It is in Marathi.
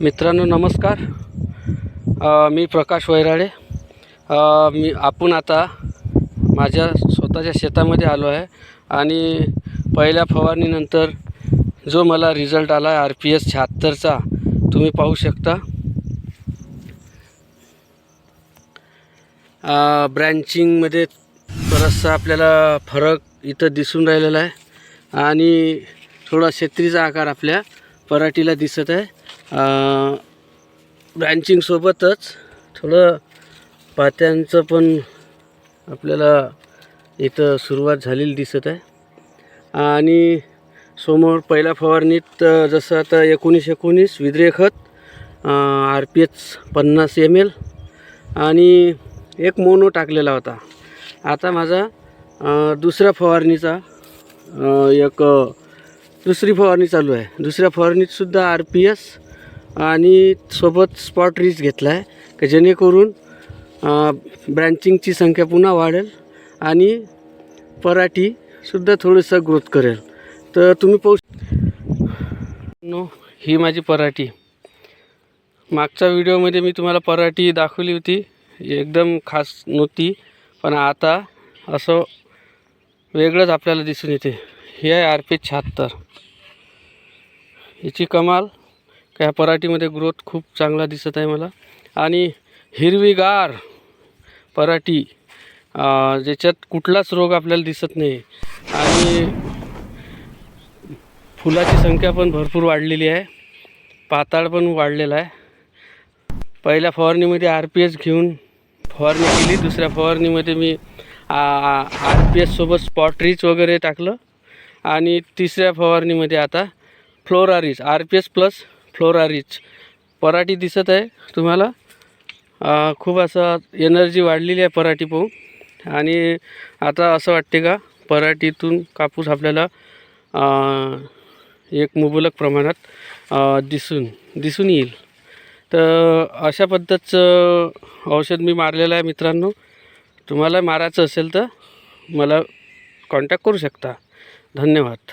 मित्रांनो नमस्कार. मी प्रकाश वैराळे मी आपण आता माझ्या स्वतःच्या शेतामध्ये आलो आहे आणि पहिल्या फवारणीनंतर जो मला रिझल्ट आला आहे आर पी एस शहात्तरचा तुम्ही पाहू शकता. ब्रँचिंगमध्ये बराचसा आपल्याला फरक इथं दिसून राहिलेला आहे. आणि थोडा क्षेत्रीचा आकार आपल्या पराठीला दिसत आहे. ब्रँचिंगसोबतच थोडं पात्यांचं पण आपल्याला इथं सुरुवात झालेली दिसत आहे. आणि समोर पहिल्या फवारणीत जसं आता एकोणीस एकोणीस विद्रे खत आर पी एच पन्नास एम एल आणि एक मोनो टाकलेला होता. आता माझा दुसऱ्या फवारणीचा एक दुसरी फवारणी चालू आहे. दुसऱ्या फवारणीतसुद्धा आर पी एस आणि सोबत स्पॉट रीच घेतला आहे की जेणेकरून ब्रँचिंगची संख्या पुन्हा वाढेल आणि पराठीसुद्धा थोडंसं ग्रोथ करेल. तर तुम्ही पाहू नो ही माझी पराठी. मागच्या व्हिडिओमध्ये मी तुम्हाला पराठी दाखवली होती. एकदम खास नव्हती पण आता असं वेगळंच आपल्याला दिसून येते. हे आहे आर पी शहात्तर याची कमाल त्या पराठीमध्ये ग्रोथ खूप चांगला दिसत आहे मला. आणि हिरवीगार पराठी ज्याच्यात कुठलाच रोग आपल्याला दिसत नाही. आणि फुलाची संख्या पण भरपूर वाढलेली आहे. पाताळ पण वाढलेला आहे. पहिल्या फवारणीमध्ये आर पी एस घेऊन फवारणी केली. दुसऱ्या फवारणीमध्ये मी आर पी एससोबत स्पॉट रिच वगैरे टाकलं. आणि तिसऱ्या फवारणीमध्ये आता Florarich R P S plus Florarich पराठी दिसत आहे तुम्हाला. खूप असं एनर्जी वाढलेली आहे पराठी पाहून. आणि आता असं वाटते का पराठीतून कापूस आपल्याला एक मुबलक प्रमाणात दिसून दिसून येईल. तर अशा पद्धतीचं औषध मी मारलेलं आहे मित्रांनो. तुम्हाला मारायचं असेल तर मला कॉन्टॅक्ट करू शकता. धन्यवाद.